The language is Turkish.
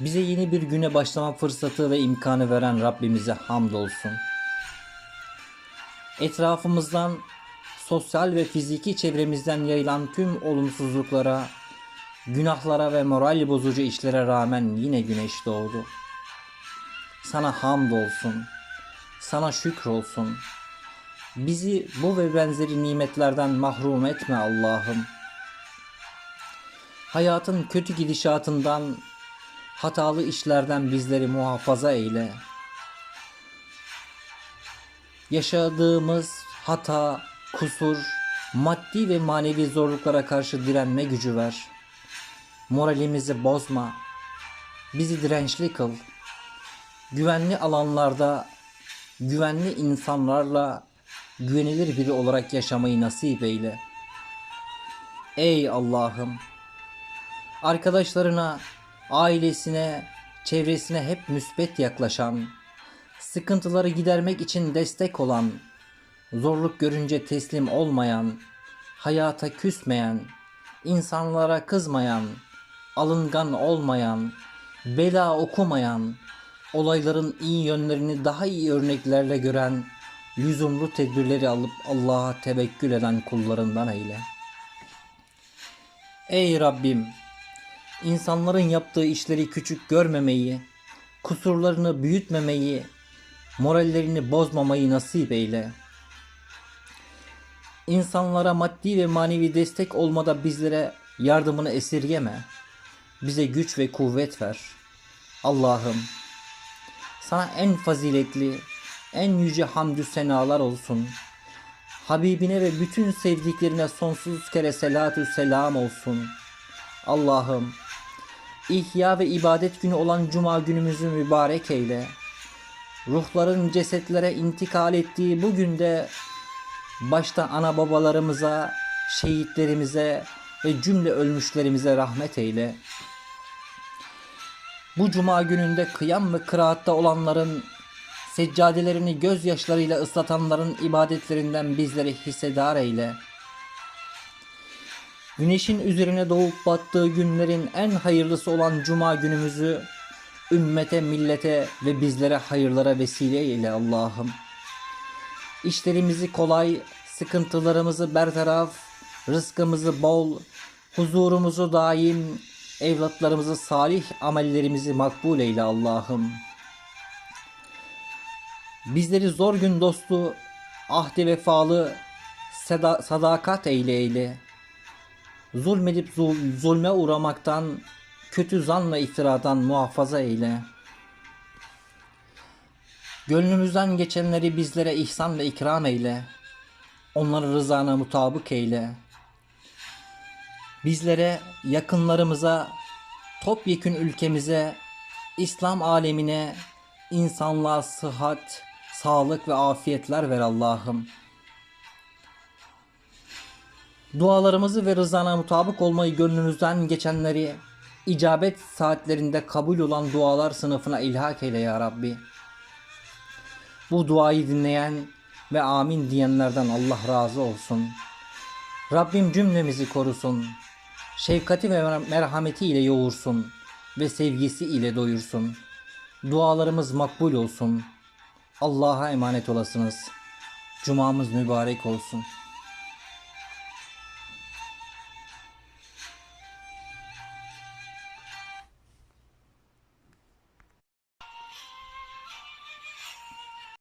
Bize yeni bir güne başlama fırsatı ve imkanı veren Rabbimize hamdolsun. Etrafımızdan, sosyal ve fiziki çevremizden yayılan tüm olumsuzluklara, günahlara ve moral bozucu işlere rağmen yine güneş doğdu. Sana hamdolsun. Sana şükür olsun. Bizi bu ve benzeri nimetlerden mahrum etme Allah'ım. Hayatın kötü gidişatından, hatalı işlerden bizleri muhafaza eyle. Yaşadığımız hata, kusur, maddi ve manevi zorluklara karşı direnme gücü ver. Moralimizi bozma. Bizi dirençli kıl. Güvenli alanlarda, güvenli insanlarla güvenilir biri olarak yaşamayı nasip eyle. Ey Allah'ım! Arkadaşlarına, ailesine, çevresine hep müspet yaklaşan, sıkıntıları gidermek için destek olan, zorluk görünce teslim olmayan, hayata küsmeyen, insanlara kızmayan, alıngan olmayan, bela okumayan, olayların iyi yönlerini daha iyi örneklerle gören, lüzumlu tedbirleri alıp Allah'a tevekkül eden kullarından eyle. Ey Rabbim! İnsanların yaptığı işleri küçük görmemeyi, kusurlarını büyütmemeyi, morallerini bozmamayı nasip eyle. İnsanlara maddi ve manevi destek olmada bizlere yardımını esirgeme. Bize güç ve kuvvet ver. Allah'ım sana en faziletli, en yüce hamdü senalar olsun. Habibine ve bütün sevdiklerine sonsuz kere selatü selam olsun. Allah'ım İhya ve ibadet günü olan cuma günümüzü mübarek eyle. Ruhların cesetlere intikal ettiği bu günde başta ana babalarımıza, şehitlerimize ve cümle ölmüşlerimize rahmet eyle. Bu cuma gününde kıyam ve kıraatta olanların, seccadelerini gözyaşlarıyla ıslatanların ibadetlerinden bizleri hissedar eyle. Güneşin üzerine doğup battığı günlerin en hayırlısı olan cuma günümüzü ümmete, millete ve bizlere hayırlara vesile eyle Allah'ım. İşlerimizi kolay, sıkıntılarımızı bertaraf, rızkımızı bol, huzurumuzu daim, evlatlarımızı salih amellerimizi makbul eyle Allah'ım. Bizleri zor gün dostu, ahde vefalı, seda- sadakat eyle eyle. Zulmedip zul- zulme uğramaktan, kötü zan ve iftiradan muhafaza eyle. Gönlümüzden geçenleri bizlere ihsan ve ikram eyle. Onları rızana mutabık eyle. Bizlere, yakınlarımıza, topyekün ülkemize, İslam alemine, insanlığa sıhhat, sağlık ve afiyetler ver Allah'ım. Dualarımızı ve rızana mutabık olmayı gönlümüzden geçenleri icabet saatlerinde kabul olan dualar sınıfına ilhak eyle ya Rabbi. Bu duayı dinleyen ve amin diyenlerden Allah razı olsun. Rabbim cümlemizi korusun. Şefkati ve mer- merhameti ile yoğursun ve sevgisi ile doyursun. Dualarımız makbul olsun. Allah'a emanet olasınız. Cumamız mübarek olsun.